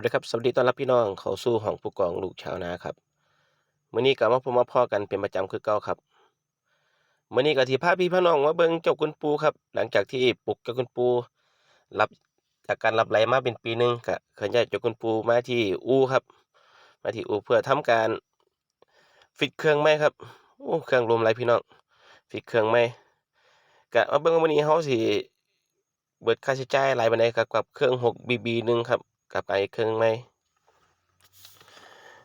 วัสดีครับสวัสดีต้อนรับพี่น้องเขาสู่ห้องผู้กองลูกชาวนาครับมื้อนี้ก็มาพบมาพ่อกันเป็นประจำคือเก่าครับมื้อนี้ก็สิพาพี่พี่น้องมาเบิ่งเจ้าคุณปูครับ หลังจากที่ปลุกเจ้าคุณปูรับจากการรับไหลมาเป็นปีหนึ่งก็เคลื่อนย้าเจ้าคุณปูมาที่อู่ครับ มาที่อู่เพื่อทำการฟิตเครื่องใหมครับโอ้เครื่องลมไหลพี่น้องฟิตเครื่องใหม่ก็มาเบิ่งว่ามื้อนี้เฮาสิเบิดค่าใช้จ่ายหลายปานใดครับกับเครื่อง 6BB หนึ่งครับ กับไอ้เครื่องไหม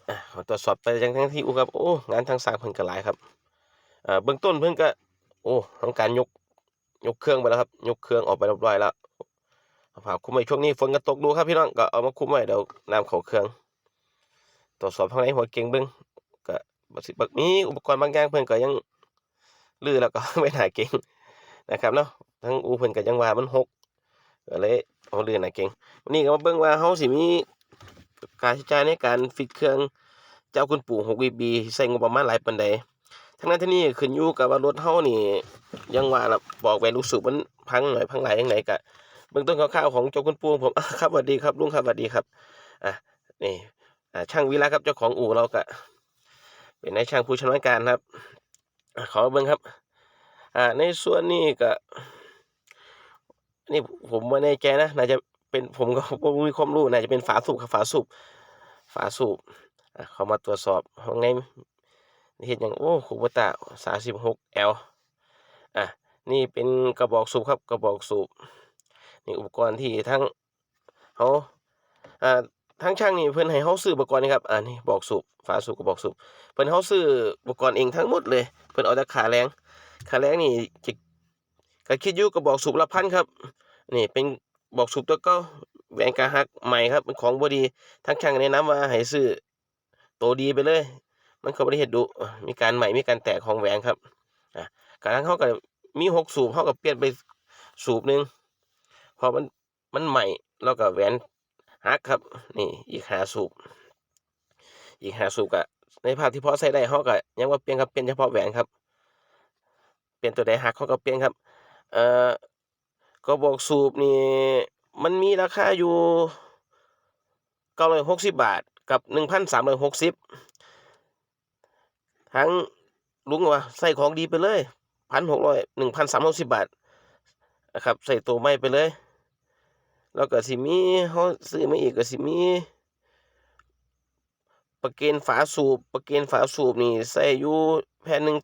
อะขอตรวจสอบไปยังทั้งที่อูครับโอ้งานทางสางเพิ่นก็หลายครับอ่าเบื้องต้นเพิ่นก็โอ้ทำการยกยกเครื่องไปแล้วครับ ยกเครื่องออกไปเรียบร้อยแล้วผ้าคลุมไว้ช่วงนี้ฝนก็ตกดูครับพี่น้องก็เอามาคลุมไว้เดี๋ยวน้ำเข้าเครื่อง ตรวจสอบข้างในหัวเก่งเบิ่งก็บ่สิบักมีอุปกรณ์บางอย่างเพิ่นก็ยังลื้อแล้วก็ไม่น่าเก่งนะครับเนาะทั้งอูเพิ่นก็ยังว่ามันหก ก็เลยเอาลื้อน่าเก่งวันนี้ก็มาเบิ่งว่าเฮาสิมีค่าใช้จ่ายในการฟิตเครื่องเจ้าคุณปู่ 6VB ใช้งบประมาณหลายปานใดทั้งนั้นทั้งนี้ขึ้นอยู่กับว่ารถเฮานี่ยังว่าล่ะบอกแวนลูกสูบมันพังหน่อยพังหลายจังไดก็เบื้องต้นคร่าวๆของเจ้าคุณปู่ผมครับสวัสดีครับลุงครับสวัสดีครับอะนี่อ่าช่างวิระครับเจ้าของอู่เราก็เป็นนายช่างผู้ชำนาญการครับขอเบิ่งครับอ่าในส่วนนี้ก็ นี่ผมบ่แน่ใจนะน่าจะเป็นผมก็บ่มีความรู้น่าจะเป็นฝาสูบครับฝาสูบฝาสูบเขามาตรวจสอบข้างในเฮ็ดหยังโอ้คูบต้า 36L อะนี่เป็นกระบอกสูบครับกระบอกสูบนี่อุปกรณ์ที่ทั้งเขาอ่าทั้งช่างนี่เพิ่อนให้เฮาซื้ออุปกรณ์นี่ครับอ่านี่บอกสูบฝาสูบกระบอกสูบเพิ่อนเฮาซื้ออุปกรณ์เองทั้งหมดเลย เพิ่อนเอาแต่ค่าแรงค่าแรงนี่จะ ก็คิดยู่กระบอกสูบละพันครับ นี่เป็นบอกสูบตัวเก่าแหวนกาฮักใหม่ครับเป็นของบ่ดีทั้งช่างแนะนำว่าให้ซื้อตัวดีไปเลย มันก็บ่ได้เฮ็ดดุมีการใหม่มีการแตกของแหวนครับอะการทั่งเฮาก็มีหกสูบเฮาก็เปลี่ยนไปสูบหนึ่งพอมันมันใหม่แล้วก็แหวนหักครับ นี่อีกหาสูบ อีกหาสูบก็ในภาพที่พอใส่ได้เฮาก็ยังว่าเปลี่ยนครับเปลี่ยนเฉพาะแหวนครับ เปลี่ยนตัวใดหักเฮาก็เปลี่ยนครับ อ่อกระบอกสูบนี่มันมีราคาอยู่เก้าร้อยหกสิบบาทกับหนึ่งพันสามร้อยหกสิบทั้งลุงว่าใส่ของดีไปเลยพันหกร้อยหนึ่งพันสามร้อยสิบบาทนะครับใส่ตัวใหม่ไปเลย แล้วก็สิมีเขาซื้อมาอีกก็สิมีประเกนฝาสูบประเกนฝาสูบนี่ใส่อยู่แผ่นหนึ่ง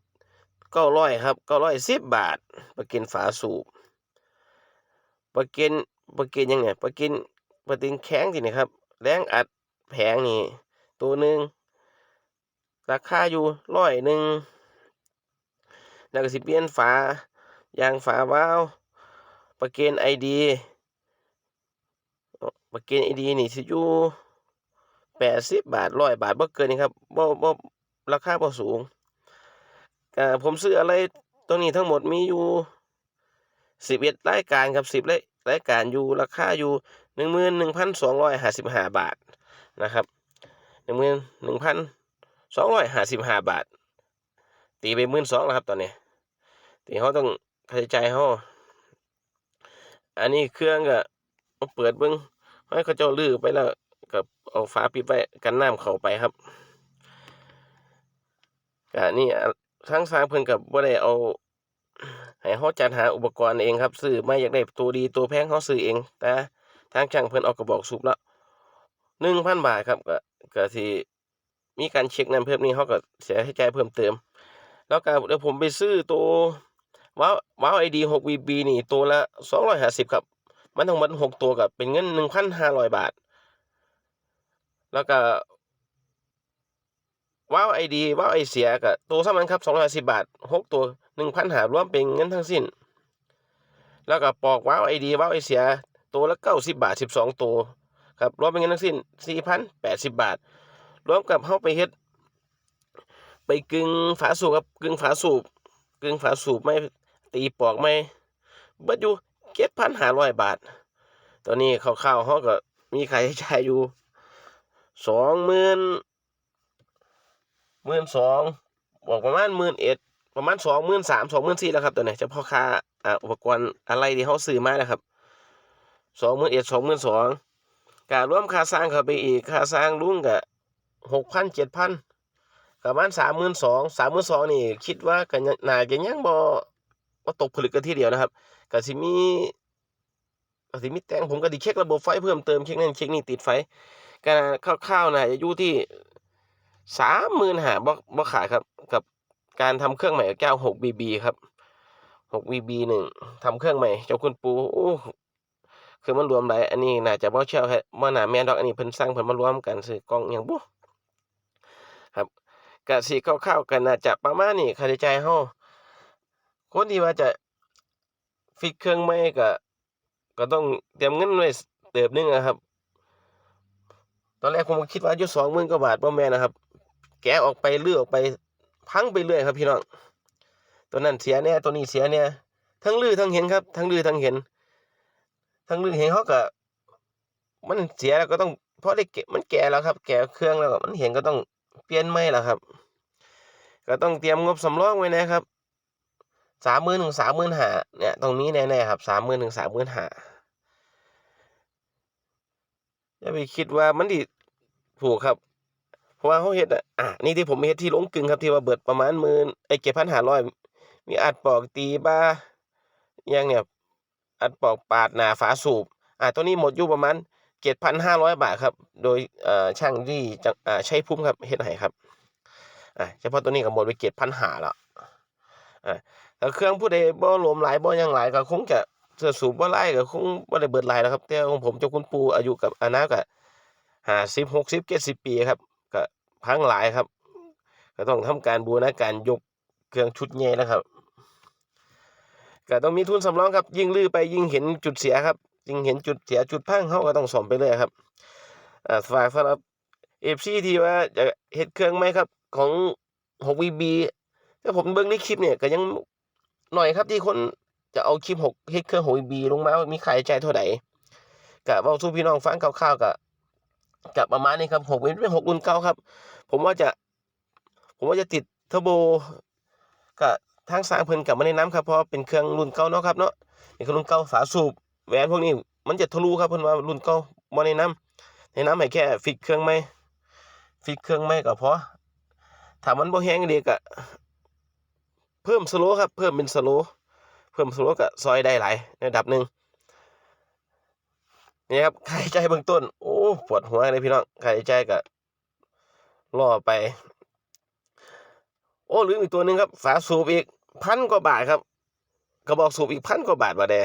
เก้าร้อยครับเก้าร้อยสิบบาทประเกนฝาสูบปลาเกนปลาเกนยังไงปลาเกนปลาตินแข็งทีนี่ครับแรงอัดแผงนี่ตัวหนึ่งราคาอยู่ร้อยหนึ่งแล้วก็สิเปลี่ยนฝายางฝาวาล์วปลาเกนไอดีปลาเกนไอดีนี่สิอยู่แปดสิบบาทร้อยบาทบ่เกินนี่ครับบ่บ่ราคาบ่สูง ผมซื้ออะไรตรงนี้ทั้งหมดมีอยู่สิบเอ็ดรายการครับสิบรายการอยู่ราคาอยู่หนึ่งหมื่นหนึ่งพันสองร้อยห้าสิบห้าบาทนะครับหนึ่งหมื่นหนึ่งพันสองร้อยห้าสิบห้าบาท ตีไปหมื่นสองแล้วครับตอนนี้ตีเขาต้องค่าใช้จ่ายเขาอันนี้เครื่องก็เปิดเบิ้งให้เขาเจ้าลื้อไปแล้วกับเอาฝาปิดไว้กันน้ำเข้าไปครับก็นี่ ทั้งสร้างเพิ่นกับว่าได้เอาให้เขาจัดหาอุปกรณ์เองครับซื้อไม่อยากได้ตัวดีตัวแพงเขาซื้อเอง แต่ทางช่างเพิ่นเอากระบอกสูบละหนึ่งพันบาทครับก็ก็ที่มีการเช็คน้ำเพิ่มนี่เขาก็เสียให้ใจายเพิ่มเติม แล้วก็เดี๋ยวผมไปซื้อตัวว้าวว้าวไอดีหกวีบีนี่ตัวละสองร้อยห้าสิบครับ มันทั้งหมดหกตัวกับเป็นเงินหนึ่งพันห้าร้อยบาท แล้วก็ ว้าวไอดีว้าวไอเสียกับตัวสมันครับสองร้อยสิบบาทหกตัวหนึ่งพันหารวมเป็นเงินทั้งสิ้น แล้วก็ปอกว้าวไอดีว้าวไอเสียตัวละเก้าสิบบาทสิบสองตัวครับรวมเป็นเงินทั้งสิ้นสี่พันแปดสิบบาท รวมกับเข้าไปเฮ็ด ไปกึ่งฝาสูบครับกึ่งฝาสูบกึ่งฝาสูบไม่ตีปอกไม่เบิดอยู่เจ็ดพันห้าร้อยบาท ตอนนี้คร่าวๆเขาก็มีค่าใช้จ่ายอยู่สองหมื่น หมื่นสองบอกประมาณหมื่นเอ็ดประมาณสองหมื่นสามสองหมื่นสี่แล้วครับตัวนี้เฉพาะค่าอ่าอุปกรณ์อะไรที่เขาซื้อมานะครับสองหมื่นเอ็ดสองหมื่นสองการรวมค่าสร้างเข้าไปอีกค่าสร้างลุงก็หกพันเจ็ดพันประมาณสามหมื่นสองสามหมื่นสองนี่คิดว่าก็ยังน่าจะยังบ่บ่าตกผลึกกันทีเดียวนะครับก็สิมีก็สิมีแต่งผมก็สิเช็คระบบไฟเพิ่มเติมเช็คนั่นเช็คนี่ติดไฟก็คร่าวๆน่าจะอยู่ที่ สามหมื่นหาบ่บ่ขาดครับ กับการทำเครื่องใหม่แก้วหกบีบีครับหกบีบีหนึ่งทำเครื่องใหม่เจ้าคุณปูโอ้คือมันรวมหลายอันนี้น่าจะบ่เชี่ยวครับบ่น่าแม่นดอกอันนี้เพิ่นสั่งเพิ่นมารวมกันซื้อกล่องหยังบ่ครับก็สิคร่าวๆก็น่าจะประมาณนี้ค่าใช้จ่ายเฮาคนที่ว่าจะฟิกเครื่องใหม่ก็ก็ต้องเตรียมเงินไว้เติบนึงอะครับ ตอนแรกผมคิดว่าอยู่20,000กว่าบาทบ่แม่นะครับ แกะออกไปเลื้อออกไปพังไปเรื่อยครับพี่น้องตัวนั้นเสียแน่ตัวนี้เสียแน่ทั้งลื้อทั้งเห็นครับ ทั้งลื้อทั้งเห็น ทั้งลื้อเห็นเขาก็มันเสียแล้วก็ต้องเพราะได้เก็บมันแก่แล้วครับ แก่เครื่องแล้วก็มันเห็นก็ต้องเปลี่ยนใหม่แล้วครับ ก็ต้องเตรียมงบสำรองไว้นะครับสามหมื่นถึงสามหมื่นห้าเนี่ยตรงนี้แน่ๆครับสามหมื่นถึงสามหมื่นห้าอย่าไปคิดว่ามันดิถูกครับ เพราะว่าเขาเฮ็ดอะอะนี่ที่ผมเฮ็ดที่ลงกลึงครับที่ว่าเบิดประมาณหมื่นไอ้เจ็ดพันห้าร้อยมีอัดปอกตีบ้าอยังเนี่ยอัดปอกปาดหนาฝาสูบอ่าตัวนี้หมดอยู่ประมาณเจ็ดพันห้าร้อยบาทครับ โดยช่างที่ใช้พุ่มครับเฮ็ดให้ครับอ่าเฉพาะตัวนี้ก็หมดไปเจ็ดพันห้าแล้วอ่าแต่เครื่องผู้ใดบ่รวมหลายบ่ยังหลายก็คงจะเสื้อสูบบ่หลายก็คงบ่ได้เบิดหลายแล้วครับแต่ของผมเจ้าคุณปู่อายุกับอานาก็ห้าสิบหกสิบเจ็ดสิบปีครับ พังหลายครับ ก็ต้องทำการบูรณาการยกเครื่องชุดใหญ่แล้วครับก็ต้องมีทุนสำรองครับ ยิ่งลื้อไปยิ่งเห็นจุดเสียครับ ยิ่งเห็นจุดเสียจุดพังเขาก็ต้องซ่อมไปเรื่อยครับอ่าฝากสำหรับ FC ที่ว่าจะเฮ็ดเครื่องไหมครับ ของ 6VB ถ้าผมเบิ่งในคลิปเนี่ยก็ยังหน่อยครับที่คนจะเอาคลิป6เฮ็ดเครื่อง 6VB ลงมา มีใค่าใช้จ่ายเท่ก็ว้าสู่พี่น้องฟังคร่าวๆก็ ก็ประมาณนี้ครับ6เป็น6รุ่นเก่าครับ ผมว่าจะ ผมว่าจะติดเทอร์โบก็ทางสร้างเพิ่นก็บ่แนะนำครับเพราะเป็นเครื่องรุ่นเก่าเนาะครับเนาะเป็นเครื่อรุ่นเก่าฝาสูบแหวนพวกนี้มันจะทะลุครับเพิ่นว่ารุ่นเก่าบ่แนะนำแนะนำให้แค่ฟิกเครื่องใหม่ฟิกเครื่องใหม่ก็พอถ้ามันบ่แฮงดีก็เพิ่มสโลว์ครับ เพิ่มเป็นสโลว์เพิ่มสโลว์ก็ซอยได้หลายในระดับหนึ่ง นี่ครับค่าใช้จ่ายเบื้องต้น โอ้ปวดหัวเลยพี่น้องค่าใช้จ่ายก็รอไป โอ้ลืมอีกตัวหนึ่งครับ ฝาสูบอีกพันกว่าบาทครับกระบอกสูบอีกพันกว่าบาทบาแด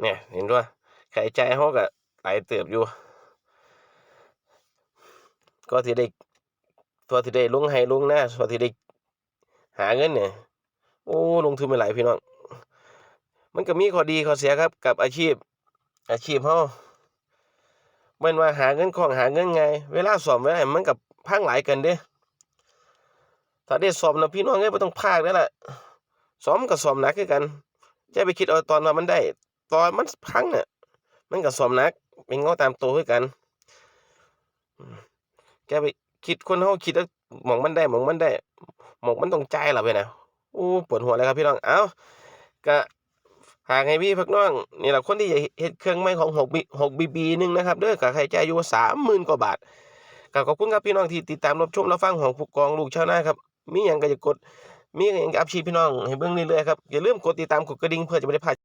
เนี่ย เห็นด้วยค่าใช้จ่ายเขาก็หลายเติบอยู่ ก็ที่ได้ตัวที่ได้ลงให้ลงหน้าตัวที่ได้หาเงินเนี่ยโอ้ลงทุนไปหลายพี่น้องมันก็มีข้อดีข้อเสียครับกับอาชีพ อาชีพเฮา แม่นว่าหาเงินของหาเงินไง เวลาสอบเวลาหยังมันกับพังหลายกันเด้ถ้าได้สอบนะพี่น้องเอ้ยบ่ต้องพากแล้วล่ะซ้อมก็ซ้อมหนักคือกันอย่าไปคิดเอาตอนว่ามันได้ ตอนมันพังน่ะมันก็ซ้อมหนัก เป็นเงาตามตัวคือกันแกไปคิดคนเฮาคิดแล้วมองมันได้มองมันได้มองมันต้องจ่ายล่ะเว้ยนะโอ้ปวดหัวเลยครับพี่น้อง เอ้าก็ หากให้พี่พักน้องนี่ล่ะคนที่จะเฮ็ดเครื่องไม้ของ6 B 6 BB นึงนะครับเด้อก็ค่าใช้จ่ายอยู่30,000กว่าบาทก็ขอบคุณครับพี่น้องที่ติดตามรับชมรับฟังของผู้กองลูกชาวนาครับมีหยังก็จะกดมีหยังก็อัพชีพพี่น้องให้เบิ่งเรื่อยๆครับอย่าลืมกดติดตามกดกระดิ่งเพื่อจะไม่ได้พลาด